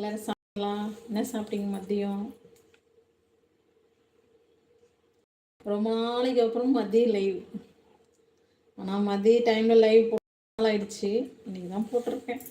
எல்லோரும் சாப்பிடலாம். என்ன சாப்பிட்டீங்க மதியம்? ரொம்ப நாளைக்கு அப்புறம் மதியம் லைவ் ஆனால் மதிய டைமில் லைவ் போட ஆயிடுச்சு. இன்னைக்கு தான் போட்டிருக்கேன்.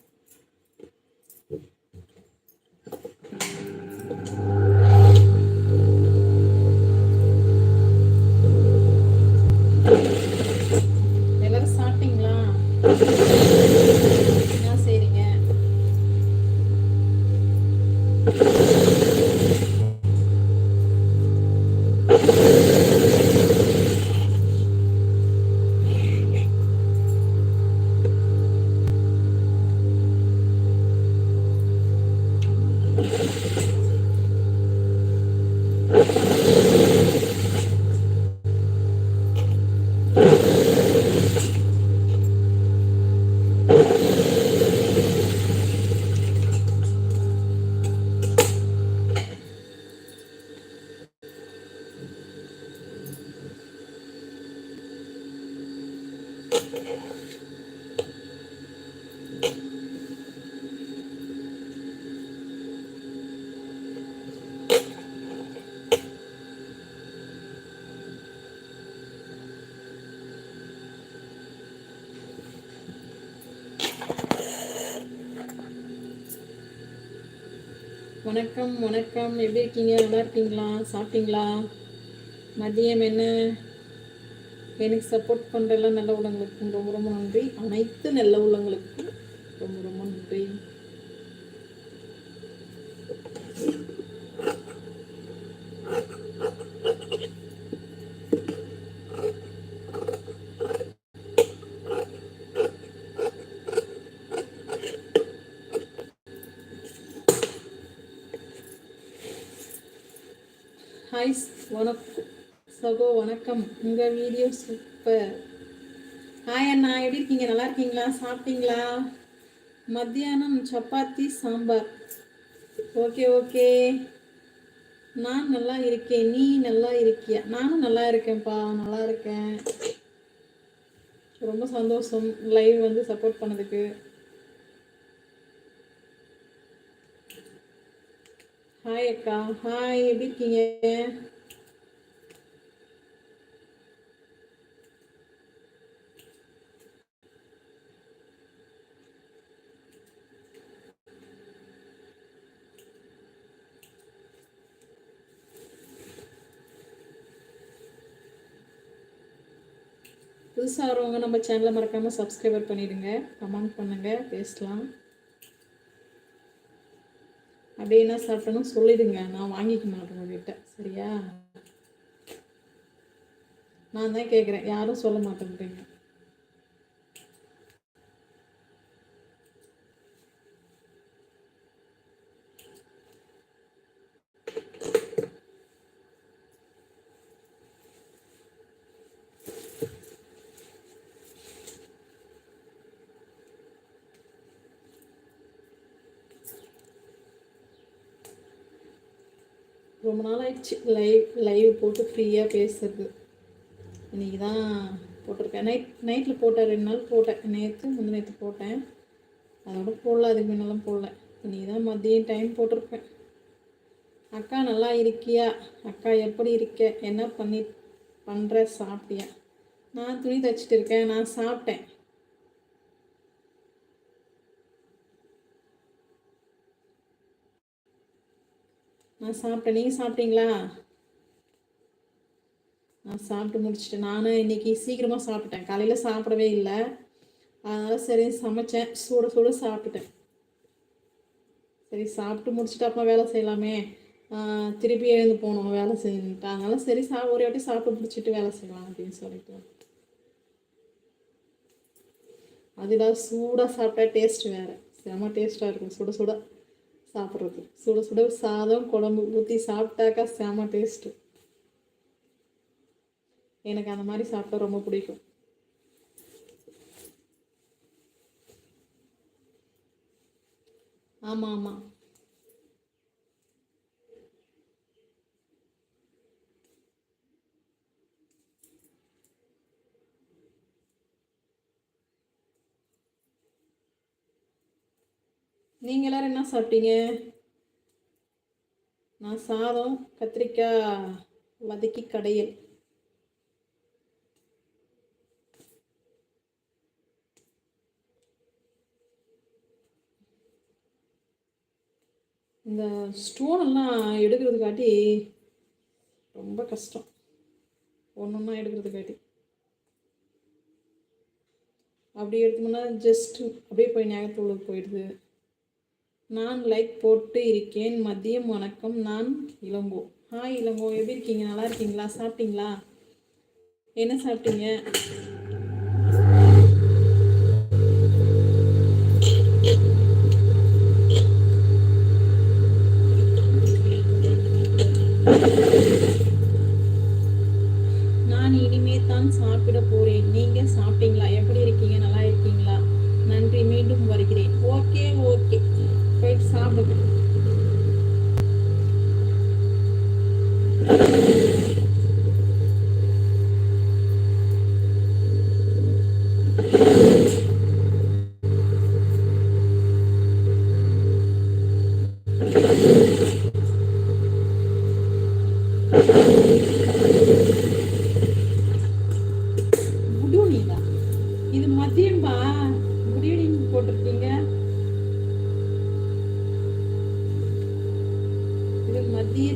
Thank you. வணக்கம் வணக்கம். எப்படி இருக்கீங்க? நல்லா இருக்கீங்களா? சாப்பிட்டீங்களா? மதியம் என்ன? எனக்கு சப்போர்ட் பண்ணுற நல்ல உள்ளங்களுக்கும் ரொம்ப ரொம்ப நன்றி. அனைத்து நல்ல உள்ளங்களுக்கும் ரொம்ப ரொம்ப நன்றி ஹாய் வணக்கம் சகோ வணக்கம். உங்கள் வீடியோ சூப்பர் ஹாய் அண்ணா எப்படி இருக்கீங்க? நல்லா இருக்கீங்களா? சாப்பிட்டீங்களா? மத்தியானம் சப்பாத்தி சாம்பார். ஓகே ஓகே நான் நல்லா இருக்கேன். நீ நல்லா இருக்கியா? நானும் நல்லா இருக்கேன்ப்பா. நல்லா இருக்கேன். ரொம்ப சந்தோஷம். லைவ் வந்து சப்போர்ட் பண்ணதுக்கு. ஹாய் அக்கா. ஹாய் எப்படி இருக்கீங்க? புதுசாக வரவங்க நம்ம சேனலை மறக்காமல் சப்ஸ்கிரைபர் பண்ணிடுங்க. கமெண்ட் பண்ணுங்கள் பேசலாம். அப்படியே என்ன சாப்பிட்டணும் சொல்லிடுங்க. நான் வாங்கிக்க மாட்டேன் உங்ககிட்ட. சரியா? நான் தான் கேட்குறேன் யாரும் சொல்ல மாட்டேங்கிறீங்க ரொம்ப நாள் ஆயிடுச்சு லைவ் லைவ் போட்டு ஃப்ரீயாக பேசுறது. இன்றைக்கி தான் போட்டிருக்கேன். நைட் நைட்டில் போட்டேன் ரெண்டு நாள் போட்டேன். நேற்று முந்தின நேற்று போட்டேன். அதோட போடல. அதுக்கு முன்னெல்லாம் போடல. இன்றைக்கி தான் மதியம் டைம் போட்டிருக்கேன் அக்கா நல்லா இருக்கியா? அக்கா எப்படி இருக்க? என்ன பண்ணி பண்ணுற சாப்பிட்டியா? நான் துணி தைச்சிட்டு இருக்கேன். நான் சாப்பிட்டேன். நான் சாப்பிட்டேன். நீங்கள் சாப்பிட்டீங்களா? நான் சாப்பிட்டு முடிச்சிட்டேன். நானும் இன்றைக்கி சீக்கிரமாக சாப்பிட்டேன் காலையில் சாப்பிடவே இல்லை. அதனால் சரி சமைச்சேன். சூட சூட சாப்பிட்டுட்டேன். சரி சாப்பிட்டு முடிச்சுட்டு அப்போ வேலை செய்யலாமே. திருப்பி எழுந்து போகணும் வேலை செஞ்சுட்டு அதனால சரி சா ஒரே வாட்டி சாப்பிட்டு முடிச்சுட்டு வேலை செய்யலாம் அப்படின்னு சொல்லிட்டு. அதில் சூடாக சாப்பிட்டா டேஸ்ட் வேறு. செம்ம டேஸ்ட்டாக இருக்கும். சுட சுட. சாப்பிட்றது. சுட சுட சாதம் குழம்பு ஊற்றி சாப்பிட்டாக்கா செம டேஸ்ட்டு எனக்கு அந்த மாதிரி சாப்பிட்டா ரொம்ப பிடிக்கும். ஆமாம் ஆமாம் நீங்கள் எல்லோரும் என்ன சாப்பிட்டீங்க? நான் சாதம் கத்திரிக்காய் வதக்கி கடையில். இந்த ஸ்டோன் எல்லாம் எடுக்கிறதுக்காட்டி ரொம்ப கஷ்டம். ஒன்று ஒன்றா எடுக்கிறதுக்காட்டி. அப்படி எடுத்தோம்னா ஜஸ்ட் அப்படியே போய் நேரத்துள்ள போயிடுது. நான் லைக் போட்டு இருக்கேன். மதியம் வணக்கம். நான் இளங்கோ. ஹாய் இளங்கோ. எப்படி இருக்கீங்க? நல்லா இருக்கீங்களா? சாப்பிட்டீங்களா? என்ன சாப்பிட்டீங்க?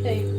மதிய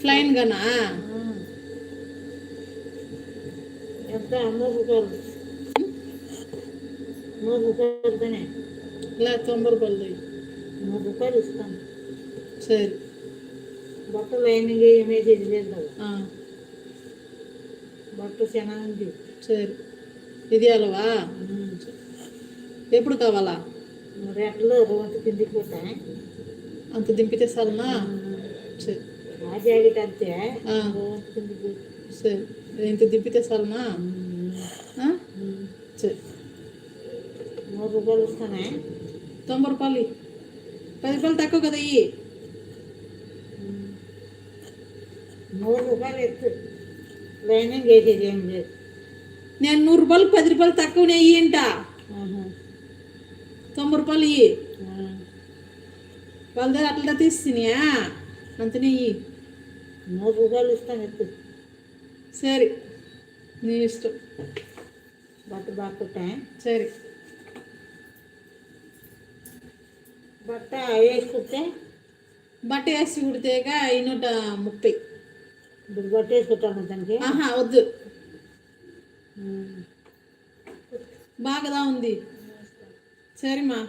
ఫ్లైన్ గనా మూడు రూపాయలు కానీ ఇలా తొంభై రూపాయలు మూడు రూపాయలు ఇస్తాను. సరే. బట్ట లైనింగ్ ఏమేసి ఇది లేదు కదా బట్ట శనగంది సరే. ఇది అలవా ఎప్పుడు కావాలా? రెండు రోజు కిందికి పెట్టా అంత దింపితే చాలనా సరే. అంతే. ఇంత దింపితే చాలనా. సరే. మూడు రూపాయలు ఇస్తానే తొంభై రూపాయలు. పది రూపాయలు తక్కువ కదా ఇయ్యి. మూడు రూపాయలు ఎత్తు. లైనింగ్ వేసేది ఏం లేదు. నేను నూరు రూపాయలు పది రూపాయలు తక్కువనే ఇయ్యంట. తొంభై రూపాయలు ఇయ్యి. వాళ్ళ దగ్గర అట్లా తీసినాయా అంతనే మూడు రూపాయలు ఇస్తాను ఎత్తు సరే నీ ఇష్టం బట్ట బాగా కుట్టా సరే బట్ట వేసి కుట్టే బట్ట వేసి కుడితేక నూట ముప్పై ఇప్పుడు బట్ట వేసి కుట్టాను దానికి ఆహా వద్దు. బాగా ఉంది సరేమ్మా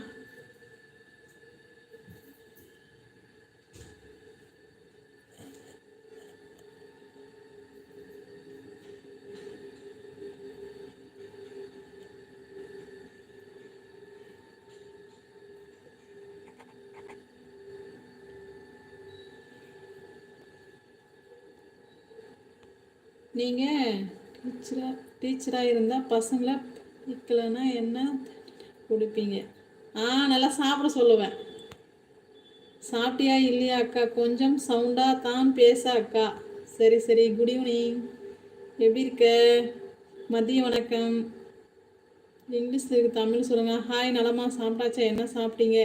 நீங்கள் டீச்சராக டீச்சராக இருந்தால் பசங்களை படிக்கலைன்னா என்ன கொடுப்பீங்க? ஆ நல்லா சாப்பிட சொல்லுவேன். சாப்பிட்டியா இல்லையா அக்கா? கொஞ்சம் சவுண்டாக தான் பேச அக்கா. சரி சரி. குட் ஈவினிங் எப்படி இருக்க? மதிய வணக்கம். இங்கிலீஷில் இருக்கு தமிழ் சொல்லுங்கள் ஹாய் நலமா. சாப்பிட்டாச்சா? என்ன சாப்பிட்டீங்க?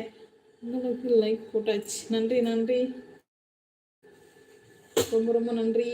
உங்களுக்கு லைக் போட்டாச்சு. நன்றி நன்றி. ரொம்ப ரொம்ப நன்றி.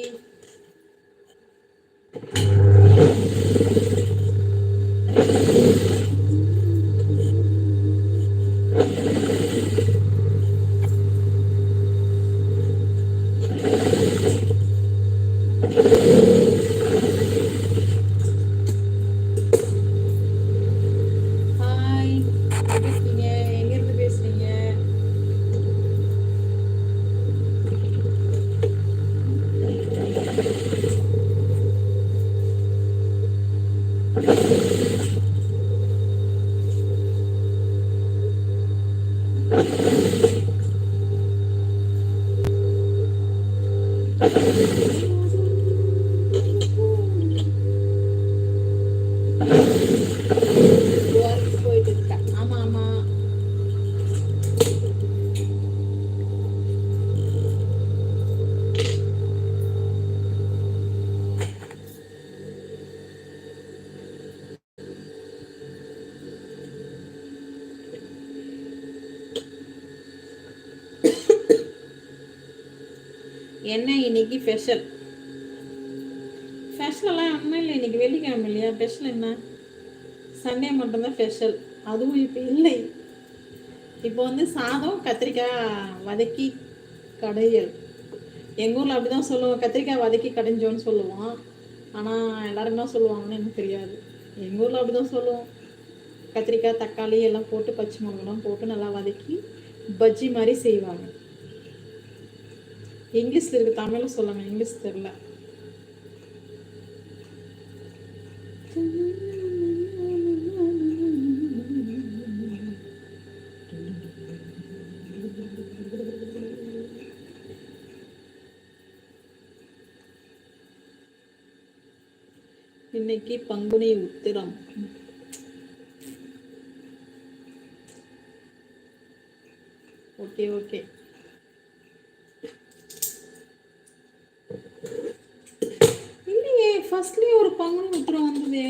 இன்னைக்கு ஸ்பெஷல் ஸ்பெஷலெல்லாம் ஒன்றும் இல்லை இன்னைக்கு வெள்ளிக்கிழமை இல்லையா? ஸ்பெஷல் என்ன? சண்டே மட்டும்தான் ஸ்பெஷல் அதுவும் இப்போ இல்லை. இப்போ வந்து சாதம் கத்திரிக்காய் வதக்கி கடையல். எங்கள் ஊரில் அப்படி தான் சொல்லுவோம். கத்திரிக்காய் வதக்கி கடைஞ்சோன்னு சொல்லுவோம். ஆனால் எல்லோரும் என்ன சொல்லுவாங்கன்னு எனக்கு தெரியாது. எங்கள் ஊரில் அப்படி தான் சொல்லுவோம். கத்திரிக்காய் தக்காளி எல்லாம் போட்டு பச்சை மிளகாலாம் போட்டு நல்லா வதக்கி பஜ்ஜி மாதிரி செய்வாங்க. இங்கிலீஷில் இருக்கு தமிழில் சொல்லுங்கள் இங்கிலீஷ் தெரில இன்னைக்கு பங்குனி உத்திரம். Okay okay. இல்லையே ஒரு பங்குனி உத்திரம் வந்ததே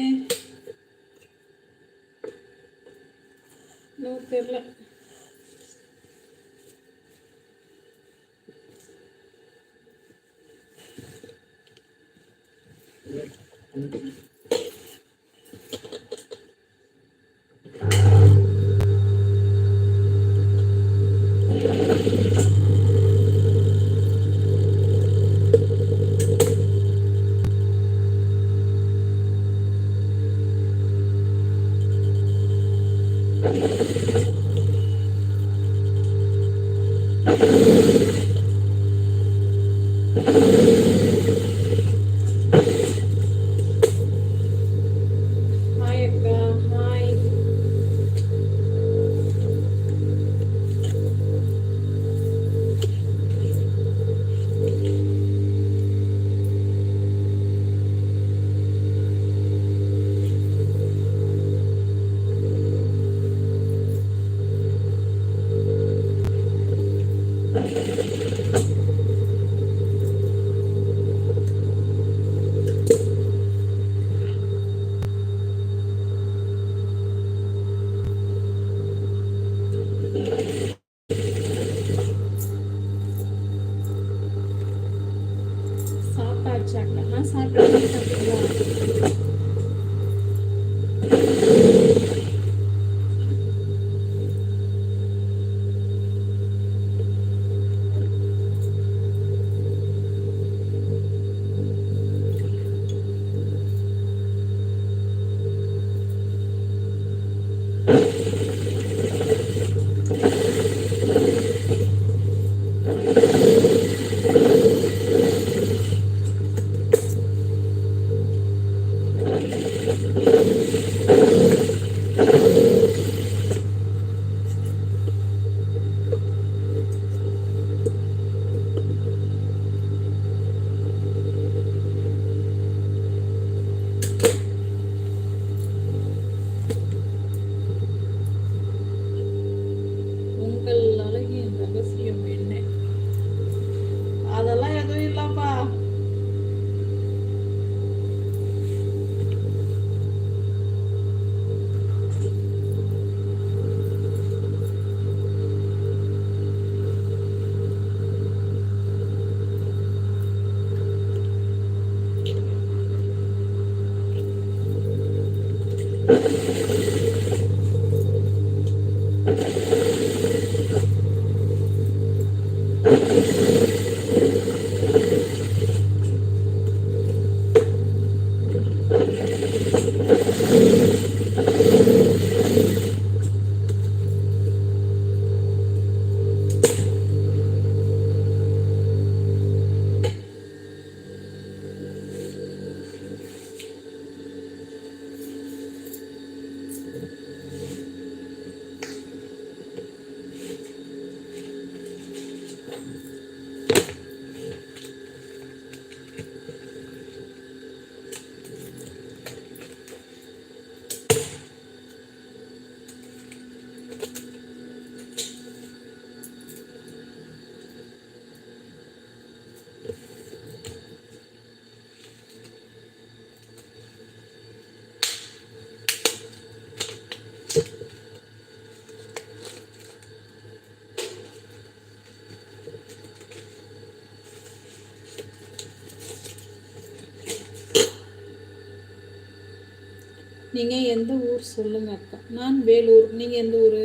நீங்கள் எந்த ஊர் சொல்லுங்க அக்கா. நான் வேலூர். நீங்கள் எந்த ஊர்?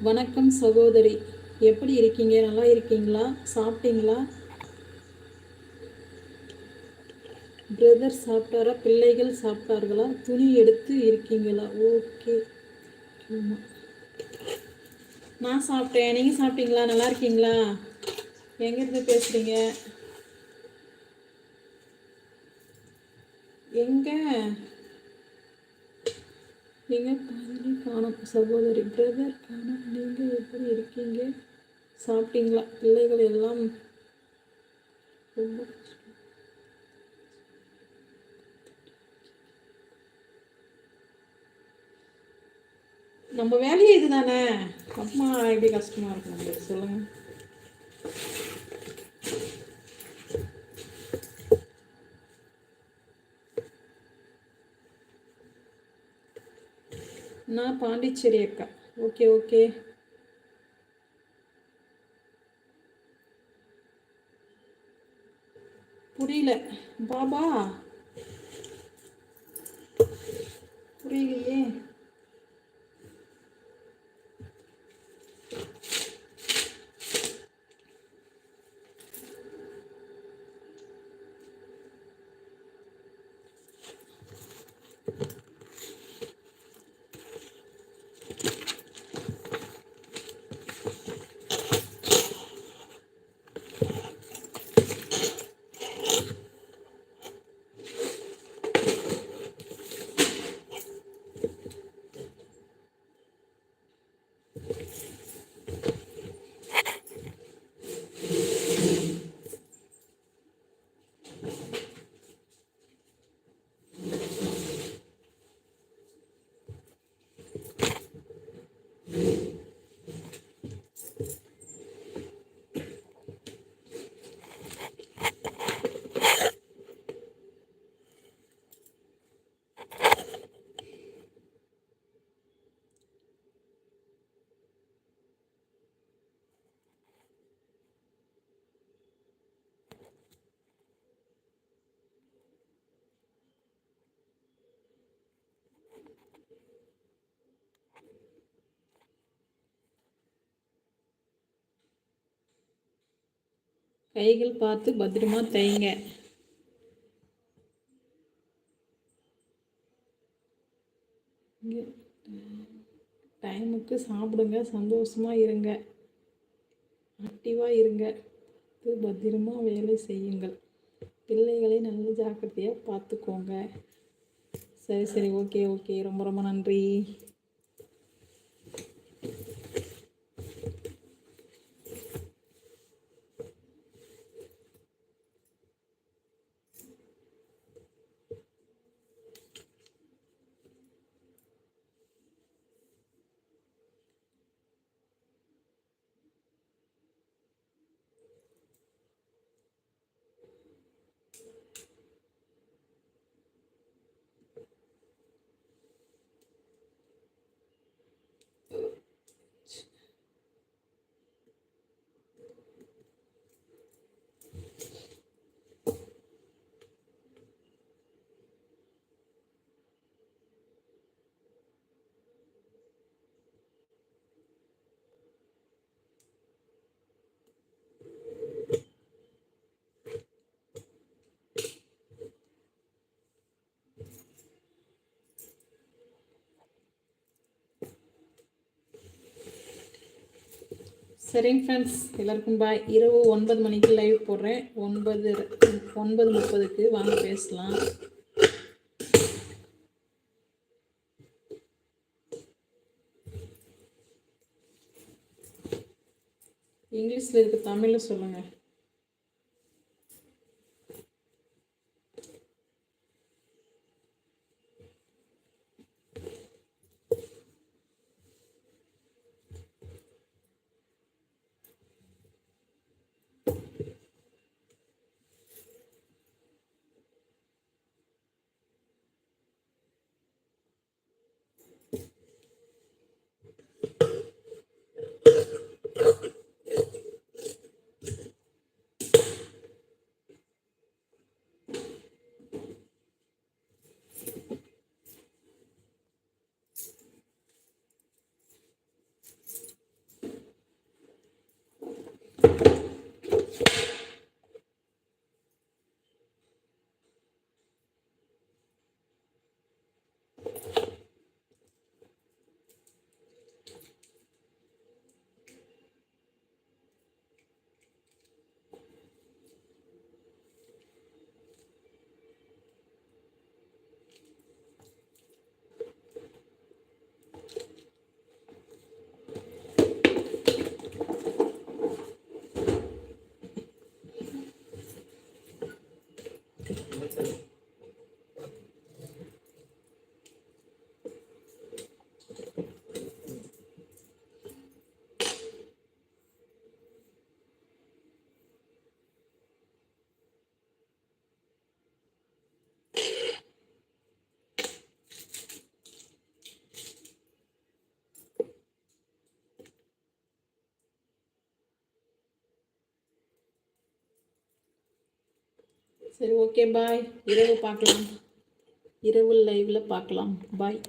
வணக்கம் சகோதரி. எப்படி இருக்கீங்க? நல்லா இருக்கீங்களா? சாப்பிட்டீங்களா? பிரதர் சாப்பிட்டாரா? பிள்ளைகள் சாப்பிட்டார்களா? துணி எடுத்து இருக்கீங்களா? ஓகே. ஆமாம் நான் சாப்பிட்டேன். நீங்கள் சாப்பிட்டீங்களா? நல்லா இருக்கீங்களா? எங்கேருந்து பேசுகிறீங்க எங்கே? நீங்கள் பாதிலே காணும். சகோதரி பிரதர் காணும் நீங்கள் எப்படி இருக்கீங்க? சாப்பிட்டீங்களா? பிள்ளைகள் எல்லாம் ரொம்ப நம்ம வேலையே இதுதானே? அம்மா எப்படி கஷ்டமாக இருக்கும் உங்களுக்கு சொல்லுங்கள் நான் பாண்டிச்சேரி அக்கா ஓகே ஓகே புரியல பாபா புரியலையே கைகள் பார்த்து பத்திரமா தைங்க டைமுக்கு சாப்பிடுங்க சந்தோஷமா இருங்க. ஆக்டிவாக இருங்க. பத்திரமா வேலை செய்யுங்கள். பிள்ளைகளை நல்ல ஜாக்கிரதையாக பார்த்துக்கோங்க. சரி சரி ஓகே ஓகே ரொம்ப ரொம்ப நன்றி. சரிங்க ஃப்ரெண்ட்ஸ் எல்லாருக்கும் பாய் இரவு ஒன்பது மணிக்கு லைவ் போடுறேன். ஒன்பது ஒன்பது முப்பதுக்கு வாங்க பேசலாம். இங்கிலீஷில் இருக்க தமிழில் சொல்லுங்கள் சரி ஓகே பாய் இரவு பார்க்கலாம். இரவு லைவில் பார்க்கலாம். பாய்